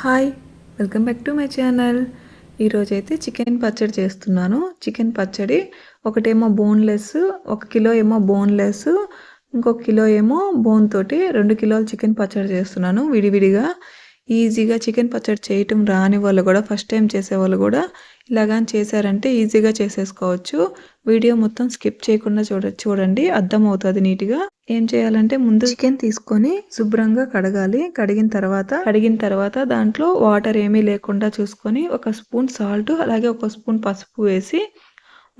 Hi welcome back to my channel. ఈరోజైతే chicken పచ్చడి చేస్తున్నాను. చికెన్ పచ్చడి ఒకటేమో బోన్లెస్ ఒక కిలో ఏమో బోన్లెస్ ఇంకొక కిలో ఏమో బోన్ తోటి రెండు కిలోలు చికెన్ పచ్చడి చేస్తున్నాను విడివిడిగా. ఈజీగా చికెన్ పచ్చడి చేయటం రాని వాళ్ళు కూడా ఫస్ట్ టైం చేసేవాళ్ళు కూడా ఇలాగని చేశారంటే ఈజీగా చేసేసుకోవచ్చు. వీడియో మొత్తం స్కిప్ చేయకుండా చూడ చూడండి అర్థమవుతుంది నీట్గా. ఏం చేయాలంటే ముందు చికెన్ తీసుకొని శుభ్రంగా కడగాలి. కడిగిన తర్వాత కడిగిన తర్వాత దాంట్లో వాటర్ ఏమీ లేకుండా చూసుకొని ఒక స్పూన్ సాల్ట్ అలాగే ఒక స్పూన్ పసుపు వేసి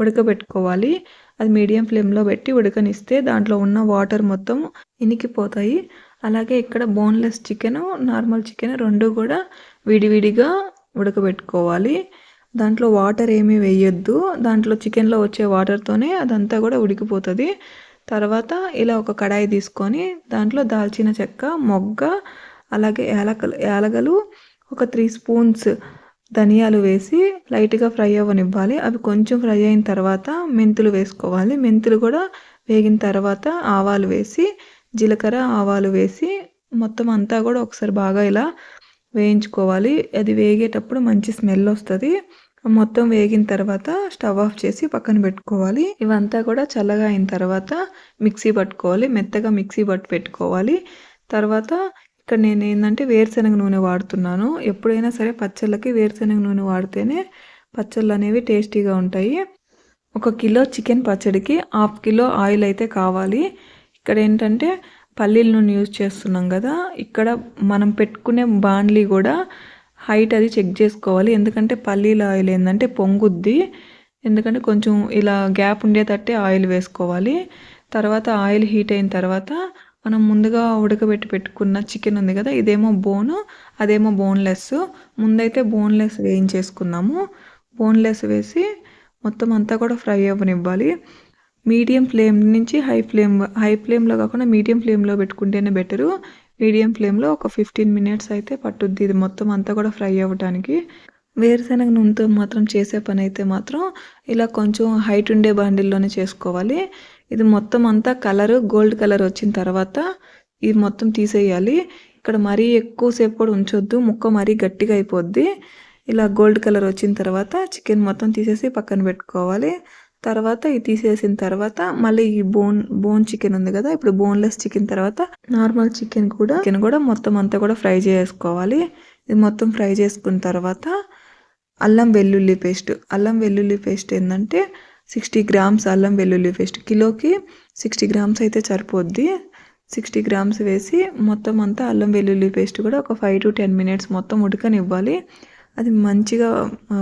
ఉడకబెట్టుకోవాలి. అది మీడియం ఫ్లేమ్లో పెట్టి ఉడకనిస్తే దాంట్లో ఉన్న వాటర్ మొత్తం ఇనికిపోతాయి. అలాగే ఇక్కడ బోన్లెస్ చికెన్ నార్మల్ చికెన్ రెండు కూడా విడివిడిగా ఉడకబెట్టుకోవాలి. దాంట్లో వాటర్ ఏమీ వేయొద్దు. దాంట్లో చికెన్లో వచ్చే వాటర్తోనే అదంతా కూడా ఉడికిపోతుంది. తర్వాత ఇలా ఒక కడాయి తీసుకొని దాంట్లో దాల్చిన చెక్క మొగ్గ అలాగే యాలకలు యాలగలు ఒక త్రీ స్పూన్స్ ధనియాలు వేసి లైట్గా ఫ్రై అవ్వనివ్వాలి. అవి కొంచెం ఫ్రై అయిన తర్వాత మెంతులు వేసుకోవాలి. మెంతులు కూడా వేగిన తర్వాత ఆవాలు వేసి జీలకర్ర ఆవాలు వేసి మొత్తం అంతా కూడా ఒకసారి బాగా ఇలా వేయించుకోవాలి. అది వేగేటప్పుడు మంచి స్మెల్ వస్తుంది. మొత్తం వేగిన తర్వాత స్టవ్ ఆఫ్ చేసి పక్కన పెట్టుకోవాలి. ఇవంతా కూడా చల్లగా అయిన తర్వాత మిక్సీ పట్టుకోవాలి. మెత్తగా మిక్సీ పట్టు పెట్టుకోవాలి. తర్వాత ఇక్కడ నేను ఏంటంటే వేరుశనగ నూనె వాడుతున్నాను. ఎప్పుడైనా సరే పచ్చళ్ళకి వేరుశనగ నూనె వాడితేనే పచ్చళ్ళు అనేవి టేస్టీగా ఉంటాయి. ఒక కిలో చికెన్ పచ్చడికి హాఫ్ కిలో ఆయిల్ అయితే కావాలి. ఇక్కడ ఏంటంటే పల్లీల నూనె యూజ్ చేస్తున్నాం కదా. ఇక్కడ మనం పెట్టుకునే బాండ్లీ కూడా హైట్ అది చెక్ చేసుకోవాలి. ఎందుకంటే పల్లీల ఆయిల్ ఏంటంటే పొంగుద్ది. ఎందుకంటే కొంచెం ఇలా గ్యాప్ ఉండేటట్టే ఆయిల్ వేసుకోవాలి. తర్వాత ఆయిల్ హీట్ అయిన తర్వాత మనం ముందుగా ఉడకబెట్టి పెట్టుకున్న చికెన్ ఉంది కదా ఇదేమో బోను అదేమో బోన్లెస్. ముందైతే బోన్లెస్ వేయించేసుకున్నాము బోన్లెస్ వేసి మొత్తం అంతా కూడా ఫ్రై అవ్వనివ్వాలి. మీడియం ఫ్లేమ్ నుంచి హై ఫ్లేమ్ హై ఫ్లేమ్లో కాకుండా మీడియం ఫ్లేమ్లో పెట్టుకుంటేనే బెటరు. మీడియం ఫ్లేమ్లో ఒక ఫిఫ్టీన్ మినిట్స్ అయితే పట్టుద్ది ఇది మొత్తం అంతా కూడా ఫ్రై అవ్వడానికి వేరుశనగ నూనెతో మాత్రం చేసే పని అయితే మాత్రం ఇలా కొంచెం హైట్ ఉండే బాండిల్లోనే చేసుకోవాలి. ఇది మొత్తం అంతా కలర్ గోల్డ్ కలర్ వచ్చిన తర్వాత ఇది మొత్తం తీసేయాలి. ఇక్కడ మరీ ఎక్కువసేపు కూడా ఉంచొద్దు ముక్క మరీ గట్టిగా అయిపోద్ది. ఇలా గోల్డ్ కలర్ వచ్చిన తర్వాత చికెన్ మొత్తం తీసేసి పక్కన పెట్టుకోవాలి. తర్వాత ఇది తీసేసిన తర్వాత మళ్ళీ ఈ బోన్ బోన్ చికెన్ ఉంది కదా ఇప్పుడు బోన్లెస్ చికెన్ తర్వాత నార్మల్ చికెన్ కూడా చికెన్ కూడా మొత్తం అంతా కూడా ఫ్రై చేసుకోవాలి. ఇది మొత్తం ఫ్రై చేసుకున్న తర్వాత అల్లం వెల్లుల్లి పేస్ట్ అల్లం వెల్లుల్లి పేస్ట్ ఏంటంటే సిక్స్టీ గ్రామ్స్ అల్లం వెల్లుల్లి పేస్ట్ కిలోకి సిక్స్టీ గ్రామ్స్ అయితే సరిపోద్ది. సిక్స్టీ గ్రామ్స్ వేసి మొత్తం అంతా అల్లం వెల్లుల్లి పేస్ట్ కూడా ఒక ఫైవ్ టు టెన్ మినిట్స్ మొత్తం ఉడకనివ్వాలి. అది మంచిగా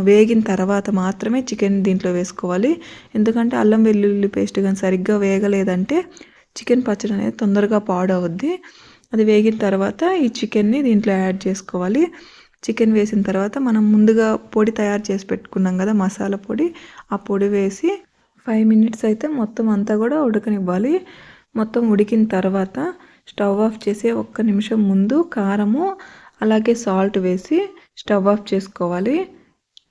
వేగిన తర్వాత మాత్రమే చికెన్ దీంట్లో వేసుకోవాలి. ఎందుకంటే అల్లం వెల్లుల్లి పేస్ట్ కానీ సరిగ్గా వేగలేదంటే చికెన్ పచ్చడి అనేది తొందరగా పాడవద్ది. అది వేగిన తర్వాత ఈ చికెన్ని దీంట్లో యాడ్ చేసుకోవాలి. చికెన్ వేసిన తర్వాత మనం ముందుగా పొడి తయారు చేసి పెట్టుకున్నాం కదా మసాలా పొడి. ఆ పొడి వేసి ఫైవ్ మినిట్స్ అయితే మొత్తం అంతా కూడా ఉడకనివ్వాలి. మొత్తం ఉడికిన తర్వాత స్టవ్ ఆఫ్ చేసే ఒక్క నిమిషం ముందు కారము అలాగే సాల్ట్ వేసి స్టవ్ ఆఫ్ చేసుకోవాలి.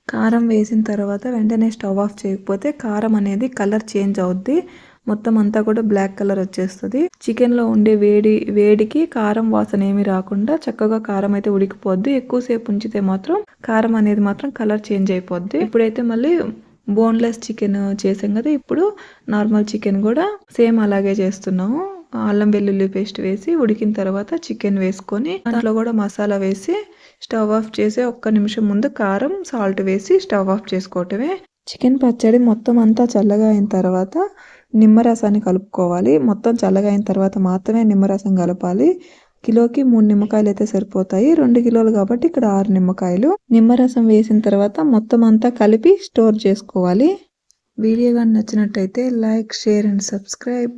కారం వేసిన తర్వాత వెంటనే స్టవ్ ఆఫ్ చేయకపోతే కారం అనేది కలర్ చేంజ్ అవుద్ది. మొత్తం అంతా కూడా బ్లాక్ కలర్ వచ్చేస్తుంది. చికెన్లో ఉండే వేడి వేడికి కారం వాసన ఏమి రాకుండా చక్కగా కారం అయితే ఉడికిపోద్ది. ఎక్కువసేపు ఉంచితే మాత్రం కారం అనేది మాత్రం కలర్ చేంజ్ అయిపోద్ది. ఇప్పుడైతే మళ్ళీ బోన్లెస్ చికెన్ చేసాం కదా ఇప్పుడు నార్మల్ చికెన్ కూడా సేమ్ అలాగే చేస్తున్నాము. అల్లం వెల్లుల్లి పేస్ట్ వేసి ఉడికిన తర్వాత చికెన్ వేసుకొని దాంట్లో కూడా మసాలా వేసి స్టవ్ ఆఫ్ చేసి ఒక్క నిమిషం ముందు కారం సాల్ట్ వేసి స్టవ్ ఆఫ్ చేసుకోవటమే. చికెన్ పచ్చడి మొత్తం అంతా చల్లగా అయిన తర్వాత నిమ్మరసాన్ని కలుపుకోవాలి. మొత్తం చల్లగా అయిన తర్వాత మాత్రమే నిమ్మరసం కలపాలి. కిలోకి మూడు నిమ్మకాయలు అయితే సరిపోతాయి. రెండు కిలోలు కాబట్టి ఇక్కడ ఆరు నిమ్మకాయలు. నిమ్మరసం వేసిన తర్వాత మొత్తం అంతా కలిపి స్టోర్ చేసుకోవాలి. వీడియో కానీ నచ్చినట్టయితే లైక్ షేర్ అండ్ సబ్స్క్రైబ్.